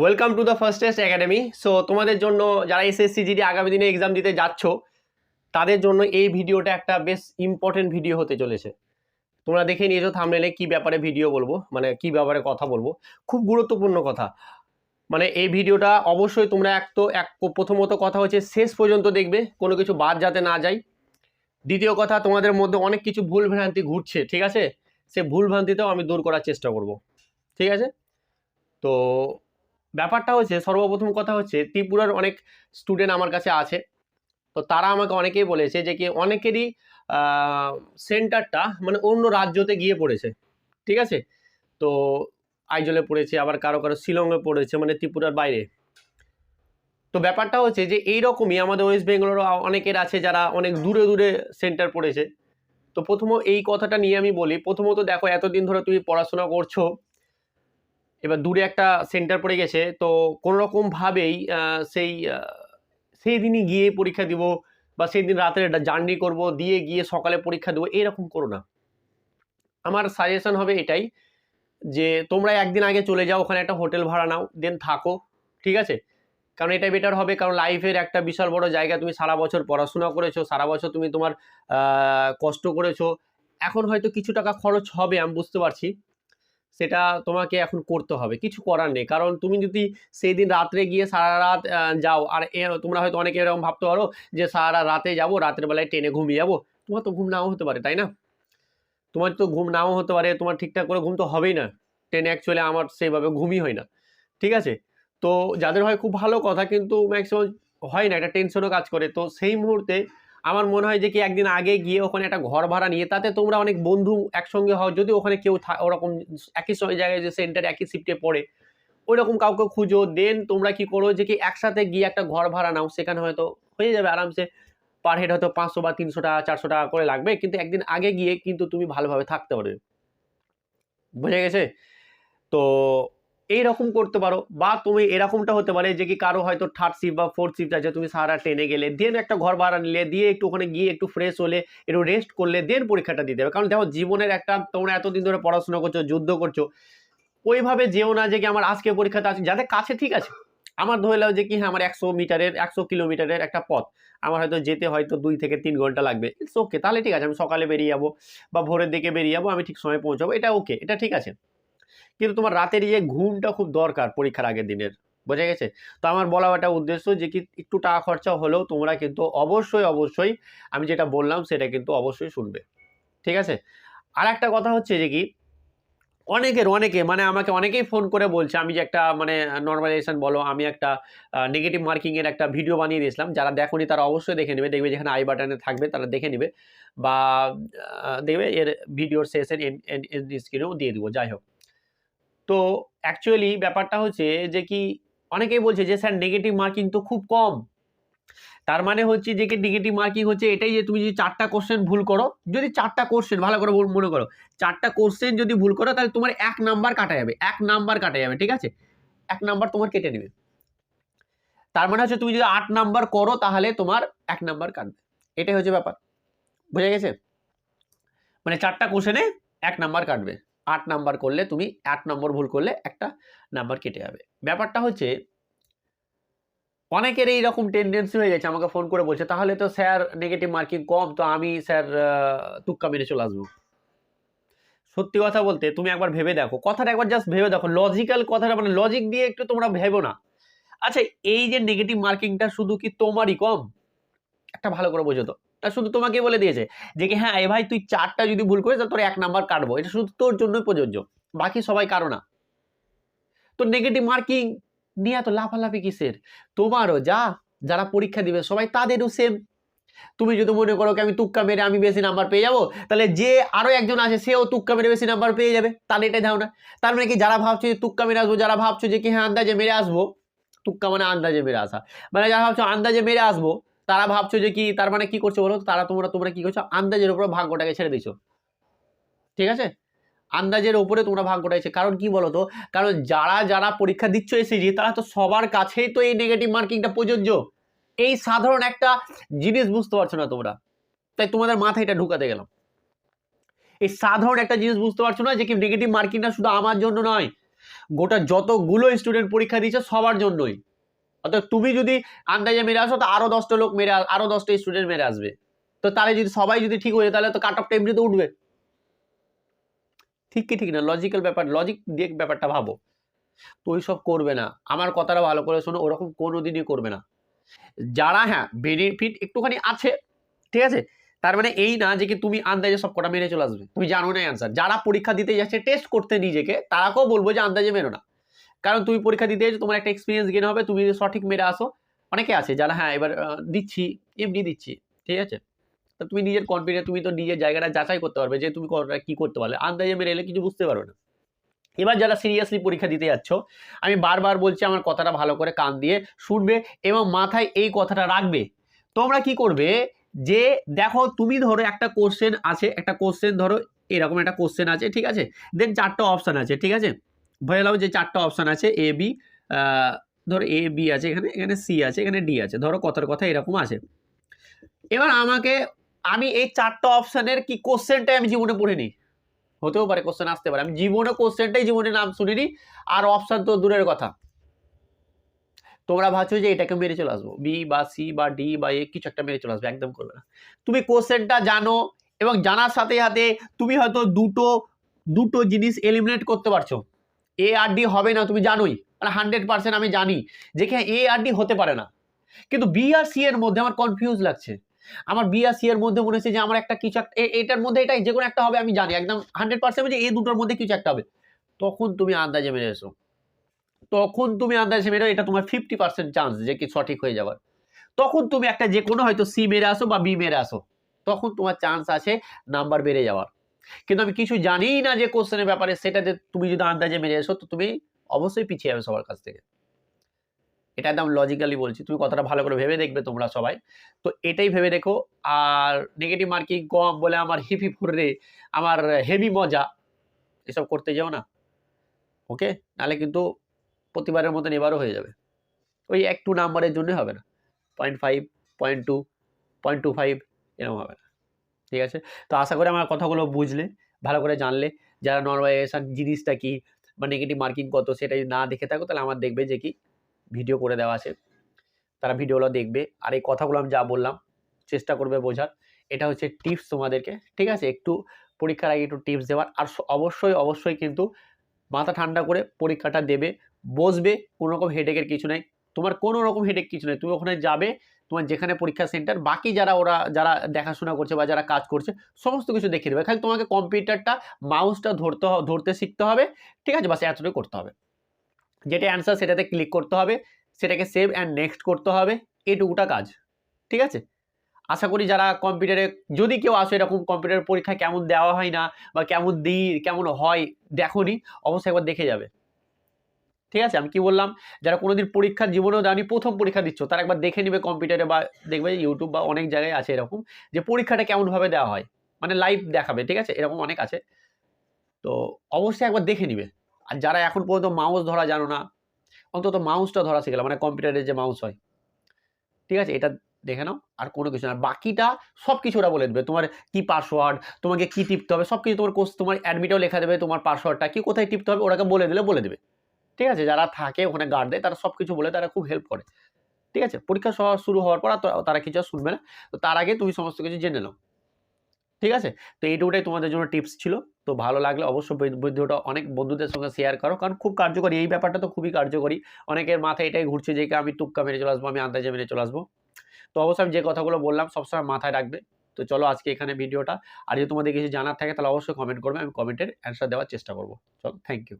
Welcome to the first test academy so তোমাদের জন্য যারা এসএসসি জিডি আগামী দিনে এক্সাম দিতে যাচ্ছ, তাদের জন্য এই ভিডিওটা একটা বেশ ইম্পর্টেন্ট ভিডিও হতে চলেছে। তোমরা দেখে নিয়েছো থামনেলে কি ব্যাপারে ভিডিও বলব মানে কি ব্যাপারে কথা বলব। খুব গুরুত্বপূর্ণ কথা। মানে এই ভিডিওটা অবশ্যই তোমরা এক তো, এক প্রথমত কথা হচ্ছে শেষ পর্যন্ত দেখবে, কোনো কিছু বাদ যাতে না যায় দ্বিতীয় কথা, তোমাদের মধ্যে অনেক কিছু ভুল ভ্রান্তি ঘুরছে, ঠিক আছে? সে ভুল ভ্রান্তিটাও আমি দূর করার চেষ্টা করব, ঠিক আছে? তো ব্যাপারটা হচ্ছে, সর্বপ্রথম কথা হচ্ছে, ত্রিপুরার অনেক স্টুডেন্ট আমার কাছে আছে। তো তারা আমাকে অনেকেই বলেছে যে কি অনেকেরই সেন্টারটা মানে অন্য রাজ্যতে গিয়ে পড়েছে। ঠিক আছে? তো আইজলে পড়েছে, আবার কারও কারও শিলংয়ে পড়েছে মানে ত্রিপুরার বাইরে। তো ব্যাপারটা হচ্ছে যে এই রকমই আমাদের ওয়েস্ট বেঙ্গলেরও অনেকের আছে যারা অনেক দূরে দূরে সেন্টার পড়েছে। তো প্রথম এই কথাটা নিয়ে আমি বলি, প্রথমত দেখো, এতদিন ধরে তুমি পড়াশোনা করছ এবার দূরে একটা সেন্টার পড়ে গেছে তো কোনো রকমভাবেই আহ, সেই সেই দিনই গিয়ে পরীক্ষা দিব বা সেই দিন রাতে জার্নি করব দিয়ে গিয়ে সকালে পরীক্ষা দেবো এরকম করো না। আমার সাজেশন হবে এটাই যে তোমরা একদিন আগে চলে যাও ওখানে একটা হোটেল ভাড়া নাও দেন থাকো ঠিক আছে? কারণ এটাই বেটার হবে কারণ লাইফের একটা বিশাল বড় জায়গা তুমি সারা বছর পড়াশোনা করেছ সারা বছর তুমি তোমার কষ্ট করেছ এখন হয়তো কিছু টাকা খরচ হবে আমি বুঝতে পারছি। সেটা তোমাকে এখন করতে হবে। কিছু করার নেই। কারণ তুমি যদি সেই দিন রাত্রে গিয়ে সারা রাত যাও, আর তোমরা হয়তো অনেকে এরকম ভাবতে পারো যে সারা রাতে যাব, রাতের বেলায় ট্রেনে ঘুমিয়ে যাব। তোমার তো ঘুম নাও হতে পারে, তাই না? তোমার তো ঘুম নাও হতে পারে, তোমার ঠিকঠাক করে ঘুম তো হবেই না। ট্রেনে অ্যাকচুয়ালি আমার সেইভাবে ঘুমই হয় না। ঠিক আছে? তো যাদের হয় খুব ভালো কথা, কিন্তু ম্যাক্সিমাম হয় না, একটা টেনশনও কাজ করে। তো সেই মুহূর্তে আমার মনে হয় যে কি একদিন আগে গিয়ে ওখানে একটা ঘর ভাড়া নিয়ে, তাতে তোমরা অনেক বন্ধু একসঙ্গে হও, যদি ওখানে কেউ ওরকম একই সময় জায়গায় যে সেন্টার একই শিফটে পড়ে ওই রকম কাউকে খুঁজো দেন তোমরা কি করো যে কি একসাথে গিয়ে একটা ঘর ভাড়া নাও, সেখানে হয়তো হয়ে যাবে আরামসে। পার হেড হয়তো পাঁচশো বা তিনশো টাকা, চারশো টাকা করে লাগবে, কিন্তু একদিন আগে গিয়ে কিন্তু তুমি ভালোভাবে থাকতে পারবে। বুঝে গেছে? তো এইরকম করতে পারো বা তুমি এরকমটা হতে পারে যে কি কারও হয়তো থার্ড শিফট বা ফোর্থ শিফট আছে, তুমি সারা ট্রেনে গেলে দেন একটা ঘর ভাড়া নিলে, দিয়ে একটু ওখানে গিয়ে একটু ফ্রেশ হলে, একটু রেস্ট করলে দেন পরীক্ষাটা দিতে হবে। কারণ দেখো জীবনের একটা তোমরা এতদিন ধরে পড়াশোনা করছ, যুদ্ধ করছ, ওইভাবে যেও না যে কি আমার আজকে পরীক্ষাটা আছে, যাদের কাছে ঠিক আছে। আমার ধরে নাও যে কি হ্যাঁ আমার একশো মিটারের, একশো কিলোমিটারের একটা পথ। আমার হয়তো যেতে হয়তো দুই থেকে তিন ঘণ্টা লাগবে। ইটস ওকে তাহলে ঠিক আছে, আমি সকালে বেরিয়ে যাব বা ভোরের দিকে বেরিয়ে যাব, আমি ঠিক সময় পৌঁছাবো, এটা ওকে এটা ঠিক আছে। কিন্তু তোমার রাতের যে ঘুমটা খুব দরকার পরীক্ষার আগের দিনের, বোঝা গেছে? তো আমার বলা একটা উদ্দেশ্য যে কি একটু টাকা খরচা হলেও তোমরা কিন্তু অবশ্যই অবশ্যই আমি যেটা বললাম সেটা কিন্তু অবশ্যই শুনবে। ঠিক আছে? আর একটা কথা হচ্ছে যে কি, অনেকের, অনেকে মানে আমাকে অনেকেই ফোন করে বলছে, আমি যে একটা মানে নর্মালাইজেশন বলো, আমি একটা নেগেটিভ মার্কিংয়ের একটা ভিডিও বানিয়ে দিয়েছিলাম, যারা দেখোনি তারা অবশ্যই দেখে নেবে, দেখবে যেখানে আই বাটনে থাকবে তারা দেখে নেবে, বা দেখবে এর ভিডিওর শেষের স্ক্রিনেও দিয়ে দিব, যাই হোক। তো অ্যাকচুয়ালি ব্যাপারটা হচ্ছে যে কি অনেকেই বলছে যে স্যার নেগেটিভ মার্কিং তো খুব কম। তার মানে হচ্ছে যে কি নেগেটিভ মার্কিং হচ্ছে এটাই যে তুমি যদি চারটা কোশ্চেন ভুল করো, যদি চারটা কোশ্চেন ভালো করে মনে করো, চারটা কোশ্চেন যদি ভুল করো তাহলে তোমার এক নাম্বার কাটা যাবে, এক নাম্বার কাটা যাবে, ঠিক আছে? এক নাম্বার তোমার কেটে নেবে। তার মানে হচ্ছে তুমি যদি আট নাম্বার করো তাহলে তোমার এক নাম্বার কাটবে। এটাই হচ্ছে ব্যাপার। বুঝে গেছে? মানে চারটা কোশ্চেনে এক নাম্বার কাটবে। আট নাম্বার করলে তুমি আট নম্বর ভুল করলে একটা নাম্বার কেটে যাবে। ব্যাপারটা হচ্ছে, অনেকের এইরকম টেন্ডেন্সি হয়ে গেছে, আমাকে ফোন করে বলছে, তাহলে তো স্যার নেগেটিভ মার্কিং কম, তো আমি স্যার তুক্কা মেরে চলে আসব। সত্যি কথা বলতে, তুমি একবার ভেবে দেখো, কথাটা একবার জাস্ট ভেবে দেখো লজিক্যাল কথাটা মানে লজিক দিয়ে একটু তোমরা ভেবো না। আচ্ছা এই যে নেগেটিভ মার্কিংটা শুধু কি তোমারই কম? একটা ভালো করে বোঝো তো তা। শুধু তোমাকে বলে দিয়েছে যে কি হ্যাঁ এ ভাই তুই চারটা যদি ভুল করিস, তাহলে তোর এক নাম্বার কাটবো। এটা শুধু তোর জন্যই প্রযোজ্য, বাকি সবাই কারও না। তো নেগেটিভ মার্কিং নিয়ে এত লাফালাফি কিসের? তোমারও যা, যারা পরীক্ষা দিবে, সবাই তাদেরও সেম তুমি যদি মনে করো কি, আমি তুক্কা মেরে আমি বেশি নাম্বার পেয়ে যাব, তাহলে যে আরও একজন আছে সেও তুক্কা মেরে বেশি নাম্বার পেয়ে যাবে। তাহলে এটাই ধারণা। তার মানে কি, যারা ভাবছ যে তুক্কা মেরে আসব, যারা ভাবছ যে কি হ্যাঁ আন্দাজে মেরে আসব। তুক্কা মানে আন্দাজে মেরে আসা। মানে যারা ভাবছ আন্দাজে মেরে আসব তারা ভাবছ যে কি, তার মানে কি করছ বলো তারা তোমরা তোমরা কি করছ? আন্দাজের উপরে ভাগ্যটাকে ছেড়ে দিছো ঠিক আছে? আন্দাজের উপরে তোমরা ভাগ্যটা কারণ কি বলো তো কারণ যারা যারা পরীক্ষা দিচ্ছ এসেছি তারা তো সবার কাছেই তো এই নেগেটিভ মার্কিংটা প্রযোজ্য। এই সাধারণ একটা জিনিস বুঝতে পারছ না তোমরা। তাই তোমাদের মাথায় এটা ঢুকাতে গেলাম। এই সাধারণ একটা জিনিস বুঝতে পারছ না যে কি নেগেটিভ মার্কিংটা শুধু আমার জন্য নয়। গোটা যতগুলো স্টুডেন্ট পরীক্ষা দিয়েছে সবার জন্যই। অর্থাৎ তুমি যদি আন্দাজে মেরে আসো, তো আরও দশটা লোক মেরে আ- আরও দশটা স্টুডেন্ট মেরে আসবে। তো তাহলে যদি সবাই যদি ঠিক হয়ে তাহলে তো কাট অফটা এমনিতে উঠবে। ঠিক কি ঠিক না? লজিক্যাল ব্যাপার লজিক দিয়ে ব্যাপারটা ভাবো। তো ওইসব করবে না। আমার কথাটা ভালো করে শোনো, ওরকম কোনো দিনই করবে না। যারা হ্যাঁ বেনিফিট একটুখানি আছে, ঠিক আছে? তার মানে এই না যে কি তুমি আন্দাজে সব কটা মেরে চলে আসবে। তুমি জানো না অ্যান্সার যারা পরীক্ষা দিতে যাচ্ছে টেস্ট করতে নিজেকে, তারাকেও বলব যে আন্দাজে মেরো না। কারণ তুমি পরীক্ষা দিতে যাচ্ছ তোমার একটা এক্সপিরিয়েন্স গেন হবে, তুমি যদি সঠিক মেরে আসো, অনেকে আছে যারা হ্যাঁ এবার দিচ্ছি এমনি দিচ্ছি, ঠিক আছে? তা তুমি নিজের কনফিডেন্স তুমি তো নিজের জায়গাটা যাচাই করতে পারবে যে তুমি কি করতে পারলে। আন্দাজে মেরে এলে কিছু বুঝতে পারবে না। এবার যারা সিরিয়াসলি পরীক্ষা দিতে যাচ্ছ, আমি বারবার বলছি আমার কথাটা ভালো করে কান দিয়ে শুনবে এবং মাথায় এই কথাটা রাখবে। তোমরা কি করবে যে, দেখো তুমি ধরো একটা কোশ্চেন আছে, একটা কোশ্চেন ধরো, এরকম একটা কোশ্চেন আছে, ঠিক আছে? দেন চারটা অপশান আছে, ঠিক আছে? ভয় গেলাম যে চারটা অপশান আছে এ বি ধরো এ বি আছে এখানে এখানে সি আছে, এখানে ডি আছে। ধরো কথার কথা এরকম আছে। এবার আমাকে, আমি এই চারটা অপশানের কি কোশ্চেনটাই আমি জীবনে পড়িনি। হতেও পারে কোশ্চেন আসতে পারে। আমি জীবনে কোশ্চেনটাই জীবনে নাম শুনিনি। আর অপশান তো দূরের কথা। তোমরা ভাবছ যে এটাকে মেরে চলে আসব। বি বা সি বা ডি বা এ কিছু একটা মেরে চলে আসবে, একদম করবে না। তুমি কোশ্চেনটা জানো এবং জানার সাথে সাথে তুমি হয়তো দুটো দুটো জিনিস এলিমিনেট করতে পারছ। এ আর ডি হবে না, তুমি জানোই। মানে হান্ড্রেড পার্সেন্ট আমি জানি যে কি এ আর ডি হতে পারে না। কিন্তু বি আর সি এর মধ্যে আমার কনফিউজ লাগছে। আমার বি আর সি এর মধ্যে মনে হচ্ছে যে আমার একটা কিছু একটা, এ- এটার মধ্যে এটাই, যে কোনো একটা হবে, আমি জানি। একদম হান্ড্রেড পার্সেন্ট যে এই দুটোর মধ্যে কিছু একটা হবে। তখন তুমি আন্দাজে মেরে এসো। তখন তুমি আন্দাজে মেরে এটা তোমার ফিফটি পার্সেন্ট চান্স যে কি সঠিক হয়ে যাবার তখন তুমি একটা যে কোনো হয়তো সি মেরে আসো বা বি মেরে আসো। তখন তোমার চান্স আছে নাম্বার বেড়ে যাওয়ার। কিন্তু আমি কিছু জানিই না যে কোশ্চেনের ব্যাপারে সেটাতে তুমি যদি আন্দাজে মেরে এসো, তো তুমি অবশ্যই পিছিয়ে যাবে সবার কাছ থেকে। এটা একদম লজিক্যালি বলছি, তুমি কথাটা ভালো করে ভেবে দেখবে তোমরা সবাই। তো এটাই ভেবে দেখো, আর নেগেটিভ মার্কিং কম বলে আমার হিপি ফুরে আমার হেভি মজা, এসব করতে যাও না। ওকে নাহলে কিন্তু প্রতিবারের মতন এবারও হয়ে যাবে। ওই একটু নাম্বারের জন্য হবে না। Point five point two point two five এরকম হবে না। ঠিক আছে? তো আশা করি আমার কথাগুলো বুঝলে, ভালো করে জানলে। যারা নর্মালাইজেশন জিনিসটা কি বা নেগেটিভ মার্কিং কত সেটা যদি না দেখে থাকো, তাহলে আমার দেখবে যে কি ভিডিও করে দেওয়া আছে। তারা ভিডিওগুলো দেখবে। আর এই কথাগুলো আমি যা বললাম, চেষ্টা করবে বোঝার। এটা হচ্ছে টিপস তোমাদেরকে, ঠিক আছে? একটু পরীক্ষার আগে একটু টিপস দেওয়ার। আর অবশ্যই অবশ্যই কিন্তু মাথা ঠান্ডা করে পরীক্ষাটা দেবে, বসবে, কোনো রকম হেডেকের কিছু নাই। তোমার কোনো রকম হেডেক কিছু নেই। তুমি ওখানে যাবে, তোমার যেখানে পরীক্ষা সেন্টার বাকি যারা ওরা, যারা দেখাশোনা করছে বা যারা কাজ করছে, সমস্ত কিছু দেখিয়ে দেবে। খালি তোমাকে কম্পিউটারটা মাউসটা ধরতে ধরতে শিখতে হবে, ঠিক আছে? বাস এতটুকু করতে হবে। যেটা অ্যান্সার সেটাতে ক্লিক করতে হবে, সেটাকে সেভ অ্যান্ড নেক্সট করতে হবে, এটুকুটা কাজ, ঠিক আছে? আশা করি যারা কম্পিউটারে যদি কেউ আসে এরকম কম্পিউটার পরীক্ষা কেমন দেওয়া হয় না, বা কেমন দিই, কেমন হয়, দেখোনি, অবশ্যই একবার দেখে যাবে। ঠিক আছে? আমি কি বললাম? যারা কোনোদিন পরীক্ষার জীবনেও দেয়নি প্রথম পরীক্ষা দিচ্ছ, তারা একবার দেখে নিবে কম্পিউটারে বা দেখবে ইউটিউব বা অনেক জায়গায় আছে এরকম, যে পরীক্ষাটা কেমনভাবে দেওয়া হয়। মানে লাইভ দেখাবে, ঠিক আছে? এরকম অনেক আছে। তো অবশ্যই একবার দেখে নিবে। আর যারা এখন পর্যন্ত মাউস ধরা জানো না, অন্তত মাউসটা ধরা শিখে মানে কম্পিউটারের যে মাউস হয়। ঠিক আছে? এটা দেখে নাও, আর কোনো কিছু না। বাকিটা সব কিছু ওরা বলে দেবে। তোমার কি পাসওয়ার্ড তোমাকে কি টিপতে হবে সব কিছু তোমার কোর্স তোমার অ্যাডমিটেও লেখা দেবে তোমার পাসওয়ার্ডটা কি কোথায় টিপতে হবে, ওরাকে বলে দিলে বলে দেবে। ঠিক আছে? যারা থাকে ওখানে গার্ড দেয়, তারা সব কিছু বলে তারা খুব হেল্প করে। ঠিক আছে? পরীক্ষা শুরু হওয়ার পর তারা কিছু শুনবে না। তো তার আগে তুমি সমস্ত কিছু জেনে নাও। ঠিক আছে? তো এইটুকুটাই তোমাদের জন্য টিপস ছিল। তো ভালো লাগলে অবশ্যই ভিডিওটা অনেক বন্ধুদের সঙ্গে শেয়ার করো। কারণ খুব কার্যকরী। এই ব্যাপারটা তো খুবই কার্যকরী। অনেকের মাথায় এটাই ঘুরছে যে আমি টুক্কা মেরে চলে আসব? আমি আন্দাজে মেরে চলে আসব? তো অবশ্যই আমি যে কথাগুলো বললাম, সবসময় মাথায় রাখবে। তো চলো আজকে এখানে ভিডিওটা আর যদি তোমাদের কিছু জানার থাকে, তাহলে অবশ্যই কমেন্ট করবে। আমি কমেন্টের অ্যান্সার দেওয়ার চেষ্টা করব। চলো থ্যাংক ইউ